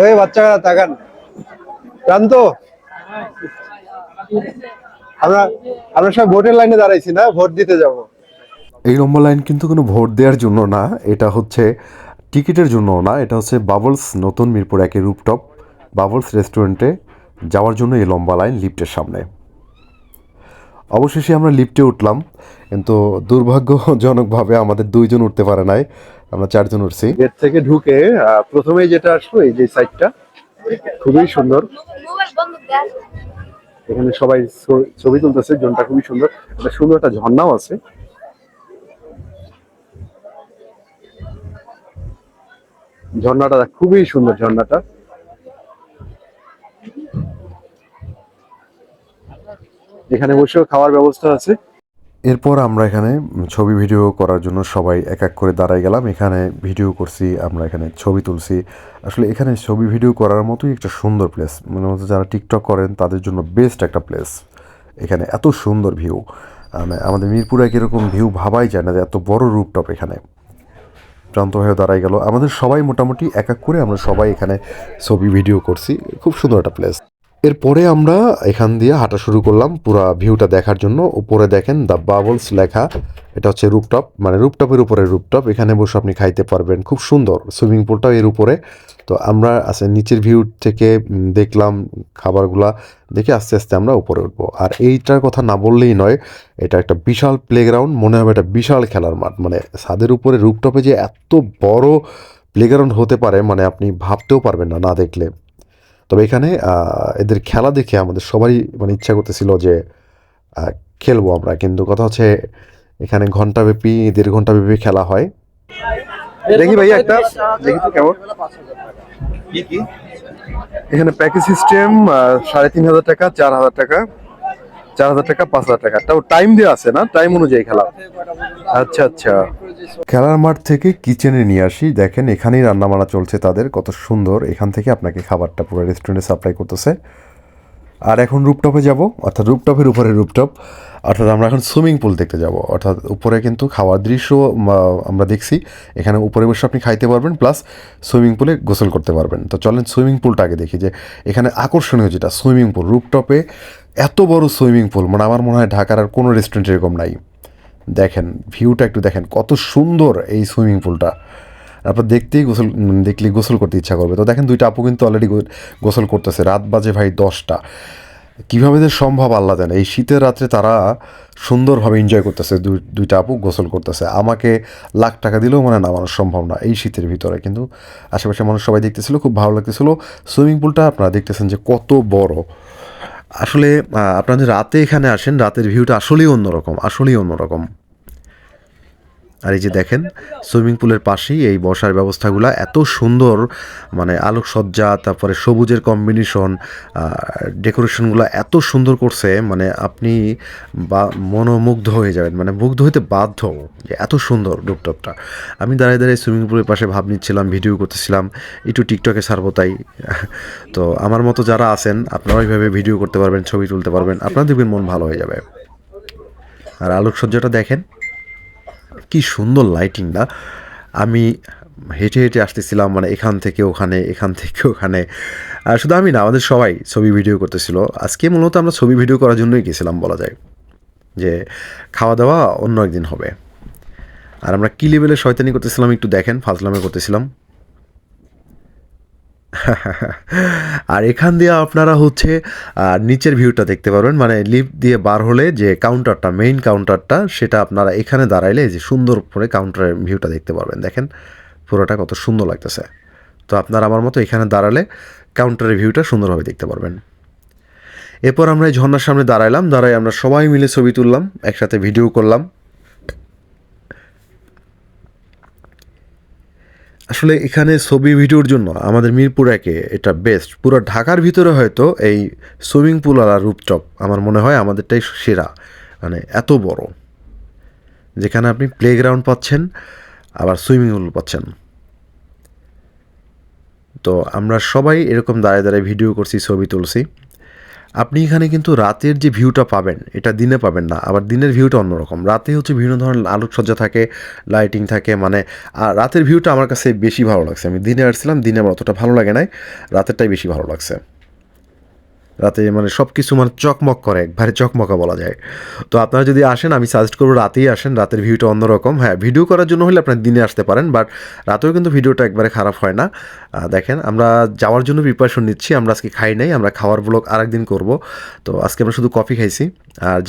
এই বাচ্চারা তাকান। জানতো? আমরা আমরা সব ভোটের লাইনে দাঁড়াইছি না, ভোট দিতে যাব। এই লম্বা লাইন কিন্তু কোনো ভোট দেওয়ার জন্য না, এটা হচ্ছে টিকিটের জন্য না, এটা হচ্ছে বাবলস নতুন মিরপুর একের রুপটপ। বাবলস রেস্টুরেন্টে যাওয়ার জন্য এই লম্বা লাইন লিফটের সামনে। অবশেষে আমরা লিফটে উঠলাম, কিন্তু দুর্ভাগ্যজনকভাবে আমাদের দুইজন উঠতে পারে নাই। আমরা চারজন উঠছি। গেট থেকে ঢুকে প্রথমেই যেটা আসলো, এই যে সাইডটা খুবই সুন্দর। এখানে সবাই ছবি তুলতেছে, জোনটা খুবই সুন্দর। একটা সুন্দর একটা ঝর্ণাও আছে। ঝর্ণাটা খুবই সুন্দর ঝর্ণাটা। এখানে বসেও খাওয়ার ব্যবস্থা আছে। এরপর আমরা এখানে ছবি ভিডিও করার জন্য সবাই এক এক করে দাঁড়াই গেলাম। এখানে ভিডিও করছি, আমরা এখানে ছবি তুলছি। আসলে এখানে ছবি ভিডিও করার মতোই একটা সুন্দর প্লেস মানে হচ্ছে যারা টিকটক করেন, তাদের জন্য বেস্ট একটা প্লেস এখানে এত সুন্দর ভিউ মানে আমাদের মিরপুরে কীরকম ভিউ ভাবাই যায় না যে এত বড় রুপটপ এখানে। প্রান্ত হয়ে দাঁড়াই গেল। আমাদের সবাই মোটামুটি এক এক করে আমরা সবাই এখানে ছবি ভিডিও করছি। খুব সুন্দর একটা প্লেস এরপরে আমরা এখান দিয়ে হাঁটা শুরু করলাম পুরা ভিউটা দেখার জন্য। উপরে দেখেন দ্য বাবলস লেখা। এটা হচ্ছে রুপটপ মানে রুপটপের উপরে রুপটপ এখানে বসে আপনি খাইতে পারবেন, খুব সুন্দর সুইমিং পুলটাও এর উপরে। তো আমরা আছে নিচের ভিউ থেকে দেখলাম খাবারগুলা। দেখে আস্তে আস্তে আমরা উপরে উঠবো। আর এইটার কথা না বললেই নয়, এটা একটা বিশাল প্লেগ্রাউন্ড মনে হবে একটা বিশাল খেলার মাঠ। মানে ছাদের উপরে রুপটপে যে এত বড় প্লেগ্রাউন্ড হতে পারে মানে আপনি ভাবতেও পারবেন না না দেখলে। তবে এখানে আহ, এদের খেলা দেখে আমাদের সবারই মানে ইচ্ছা করতেছিল যে আহ, খেলব আমরা। কিন্তু কথা হচ্ছে এখানে ঘন্টাব্যাপী দেড় ঘন্টাব্যাপী খেলা হয়। দেখি ভাই একটা। দেখি তো কেমন। এখানে প্যাকেজ সিস্টেম সাড়ে তিন হাজার টাকা চার হাজার টাকা। চার হাজার টাকা, পাঁচ হাজার টাকা। তাও টাইম দেওয়া আছে না? টাইম অনুযায়ী খেলা। আচ্ছা আচ্ছা। খেলার মাঠ থেকে কিচেনে নিয়ে আসি। দেখেন, এখানেই রান্নাবান্না চলছে তাদের। কত সুন্দর। এখান থেকে আপনাকে খাবারটা পুরো রেস্টুরেন্টে সাপ্লাই করতেছে। আর এখন রুপটপে যাব। অর্থাৎ রুপটপের উপরে রুপটপ অর্থাৎ আমরা এখন সুইমিং পুল দেখতে যাব। অর্থাৎ উপরে কিন্তু খাওয়ার দৃশ্য আমরা দেখছি। এখানে উপরে বসে আপনি খাইতে পারবেন প্লাস সুইমিং পুলে গোসল করতে পারবেন। তো চলেন সুইমিং পুলটা আগে দেখি যে, এখানে আকর্ষণীয় যেটা সুইমিং পুল রুপটপে এত বড় সুইমিং পুল মানে আমার মনে হয় ঢাকার আর কোনো রেস্টুরেন্ট এরকম নাই। দেখেন ভিউটা একটু দেখেন, কত সুন্দর এই সুইমিং পুলটা। আপনার দেখতেই গোসল দেখলে গোসল করতে ইচ্ছা করবে। তো দেখেন, দুইটা আপু কিন্তু অলরেডি গোসল করতেছে। রাত বাজে ভাই দশটা। কীভাবে যে সম্ভব আল্লাহ জানে। এই শীতের রাত্রে তারা সুন্দরভাবে এনজয় করতেছে। দুই- দুইটা আপু গোসল করতেছে। আমাকে লাখ টাকা দিলেও মানে নামানো সম্ভব না এই শীতের ভিতরে। কিন্তু আশেপাশে মানুষ সবাই দেখতেছিল, খুব ভালো লাগতেছিল। সুইমিং পুলটা আপনারা দেখতেছেন যে কত বড়। আসলে আপনারা রাতে এখানে আসেন রাতের ভিউটা আসলেই অন্যরকম আসলেই অন্যরকম। আর এই যে দেখেন, সুইমিং পুলের পাশেই এই বসার ব্যবস্থাগুলো এত সুন্দর মানে আলোকসজ্জা, তারপরে সবুজের কম্বিনেশন ডেকোরেশনগুলো এত সুন্দর করছে মানে আপনি বা মনোমুগ্ধ হয়ে যাবেন মানে মুগ্ধ হইতে বাধ্য যে এত সুন্দর রুপটপটা। আমি দাঁড়িয়ে দাঁড়িয়ে সুইমিং পুলের পাশে ভাব নিচ্ছিলাম, ভিডিও করতেছিলাম, একটু টিকটকে ছাড়বো তাই। তো আমার মতো যারা আছেন, আপনারা ওইভাবে ভিডিও করতে পারবেন, ছবি তুলতে পারবেন আপনার দেখবেন মন ভালো হয়ে যাবে। আর আলোকসজ্জাটা দেখেন কি সুন্দর লাইটিং না আমি হেঁটে হেঁটে আসতেছিলাম মানে এখান থেকে ওখানে, এখান থেকে ওখানে। আর শুধু আমি না, আমাদের সবাই ছবি ভিডিও করতেছিল। আজকে মূলত আমরা ছবি ভিডিও করার জন্যই গেছিলাম বলা যায়। যে খাওয়া দাওয়া অন্য একদিন হবে। আর আমরা কী লেভেলে শয়তানি করতেছিলাম একটু দেখেন, ফাজলামে করতেছিলাম। আর এখান দিয়ে আপনারা হচ্ছে নিচের ভিউটা দেখতে পারবেন। মানে লিফট দিয়ে বার হলে যে কাউন্টারটা মেইন কাউন্টারটা সেটা আপনারা এখানে দাঁড়াইলে যে সুন্দর করে কাউন্টারের ভিউটা দেখতে পারবেন। দেখেন, পুরোটা কত সুন্দর লাগতেছে। তো আপনারা আমার মতো এখানে দাঁড়ালে কাউন্টারের ভিউটা সুন্দরভাবে দেখতে পারবেন। এরপর আমরা এই ঝর্ণার সামনে দাঁড়াইলাম। দাঁড়াই আমরা সবাই মিলে ছবি তুললাম, একসাথে ভিডিও করলাম। আসলে এখানে ছবি ভিডিওর জন্য আমাদের মিরপুর একে এটা বেস্ট পুরো ঢাকার ভিতরে হয়তো এই সুইমিং পুল আর রুপটপ আমার মনে হয় আমাদেরটাই সেরা। মানে এত বড়। যেখানে আপনি প্লেগ্রাউন্ড পাচ্ছেন, আবার সুইমিং পুল পাচ্ছেন। তো আমরা সবাই এরকম দাঁড়িয়ে দাঁড়িয়ে ভিডিও করছি, ছবি তুলছি। আপনি এখানে কিন্তু রাতের যে ভিউটা পাবেন, এটা দিনে পাবেন না, আবার দিনের ভিউটা অন্যরকম। রাতে হচ্ছে বিভিন্ন ধরনের আলোকসজ্জা থাকে লাইটিং থাকে মানে আর রাতের ভিউটা আমার কাছে বেশি ভালো লাগছে। আমি দিনে আসছিলাম, দিনে আমার অতটা ভালো লাগে নাই, রাতেরটাই বেশি ভালো লাগছে। রাতে মানে সব কিছু মানে চকমক করে, একবারে চকমকা বলা যায়। তো আপনারা যদি আসেন, আমি সাজেস্ট করব রাতেই আসেন, রাতের ভিউটা অন্যরকম। হ্যাঁ ভিডিও করার জন্য হলে আপনার দিনে আসতে পারেন বাট রাতেও কিন্তু ভিডিওটা একবারে খারাপ হয় না। দেখেন, আমরা যাওয়ার জন্য প্রিপারেশন নিচ্ছি, আমরা আজকে খাই নাই, আমরা খাওয়ার ব্লগ আরেকদিন করব। তো আজকে আমরা শুধু কফি খাইছি, আর